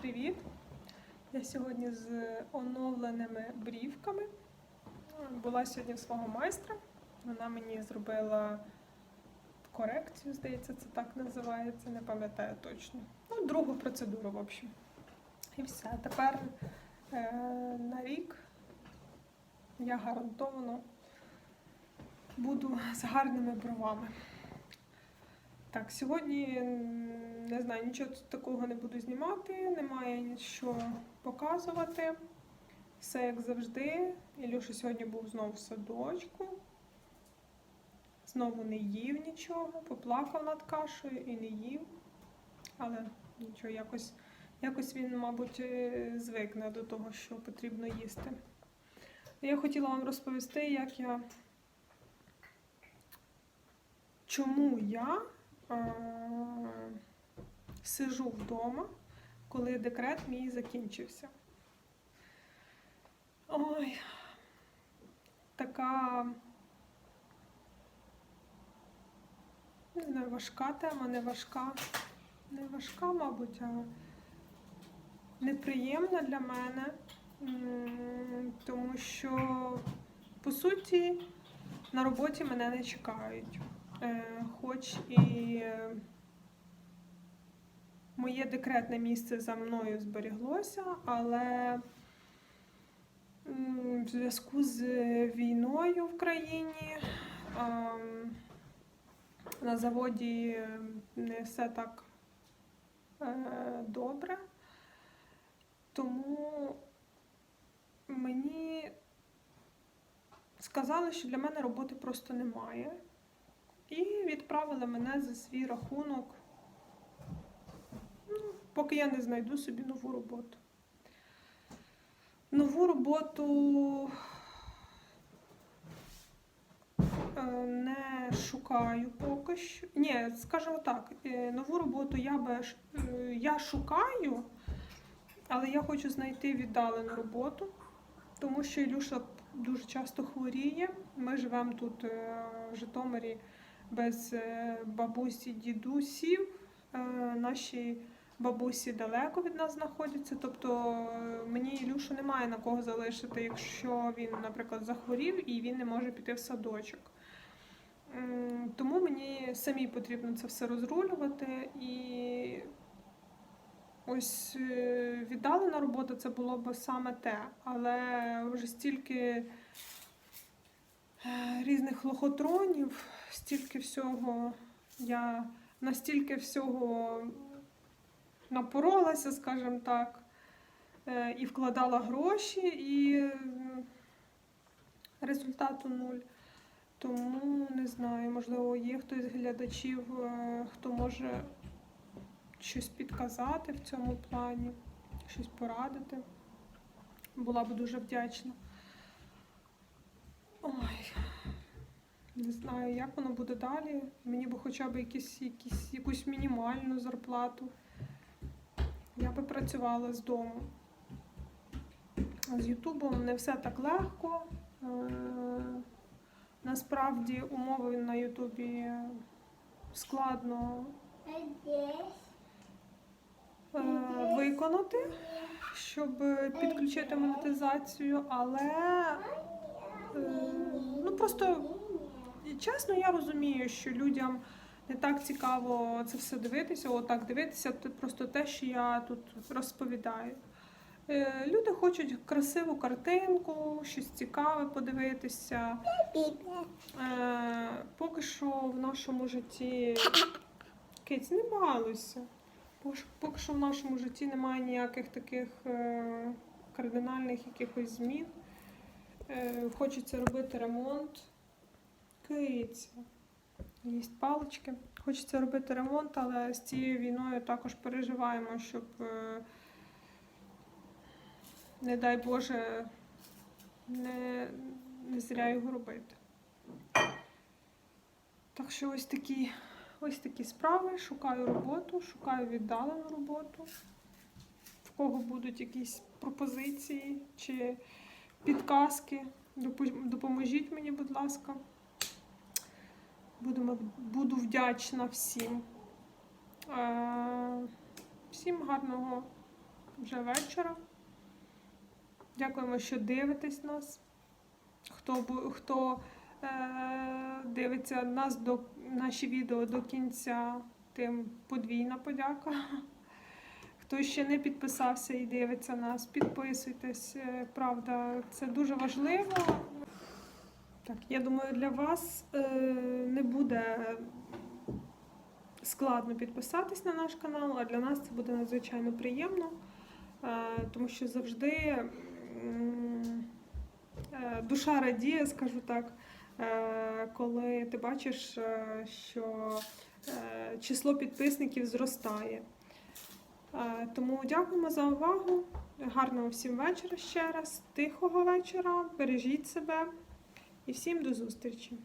привіт! Я сьогодні з оновленими брівками. Була сьогодні в свого майстра. Вона мені зробила корекцію, здається, це так називається, не пам'ятаю точно. Ну, другу процедуру, в общем. І все. Тепер е, на рік я гарантовано буду з гарними бровами. Так, сьогодні не знаю, нічого такого не буду знімати, немає що показувати. Все як завжди. Ілюша сьогодні був знову в садочку. Знову не їв нічого, поплакав над кашею і не їв. Але нічого, якось, якось він, мабуть, е, звикне до того, що потрібно їсти. Я хотіла вам розповісти, як я. Чому я сижу вдома, коли декрет мій закінчився. Ой, така не знаю, важка тема, не важка. Не важка, мабуть, а неприємна для мене, тому що, по суті, на роботі мене не чекають. Е, хоч і е, моє декретне місце за мною зберіглося, але в зв'язку з війною в країні на заводі не все так е, добре. Тому мені сказали, що для мене роботи просто немає. І відправили мене за свій рахунок, ну, поки я не знайду собі нову роботу. Нову роботу е, не шукаю поки що. Ні, скажімо так, е, нову роботу я би е, я шукаю, але я хочу знайти віддалену роботу, тому що Ілюша дуже часто хворіє. Ми живемо тут в Житомирі без е, бабусі, дідусів. Е, Наші бабусі далеко від нас знаходяться. Тобто е, мені Ілюшу немає на кого залишити, якщо він, наприклад, захворів і він не може піти в садочок. Тому мені самі потрібно це все розрулювати. І ось віддалена робота це було б саме те. Але вже стільки різних лохотронів, стільки всього я настільки всього напоролася, скажімо так, е, і вкладала гроші, і результату нуль. Тому не знаю, можливо, є хтось з глядачів, е, хто може щось підказати в цьому плані, щось порадити. Була б дуже вдячна. Ой, не знаю, як воно буде далі. Мені б хоча б якісь, якісь, якусь мінімальну зарплату. Я би працювала з дому. З Ютубом не все так легко. Е, Насправді умови на Ютубі складно е, виконати, щоб підключити монетизацію, але е, ну просто чесно, я розумію, що людям не так цікаво це все дивитися, отак дивитися, це просто те, що я тут розповідаю. Е, Люди хочуть красиву картинку, щось цікаве подивитися. Е, поки що в нашому житті Киць, не балуйся. Поки що- в нашому житті немає ніяких таких е, кардинальних якихось змін. Хочеться робити ремонт. Киця. Їсть палички. Хочеться робити ремонт, але з цією війною також переживаємо, щоб, е, не дай Боже, не, не зря його робити. Так що ось такі, ось такі справи. Шукаю роботу, шукаю віддалену роботу. В кого будуть якісь пропозиції чи підказки, допоможіть мені, будь ласка. Будемо, буду вдячна всім. Е, всім гарного вже вечора. Дякуємо, що дивитесь нас. Хто, хто е, дивиться нас до наші відео до кінця, тим подвійна подяка. Хто ще не підписався і дивиться нас, підписуйтесь. Е, Правда, це дуже важливо. Я думаю, для вас е, не буде складно підписатись на наш канал, а для нас це буде надзвичайно приємно, е, тому що завжди е, душа радіє, скажу так, коли ти бачиш, що число підписників зростає. Тому дякуємо за увагу. Гарного всім вечора ще раз, тихого вечора. Бережіть себе і всім до зустрічі!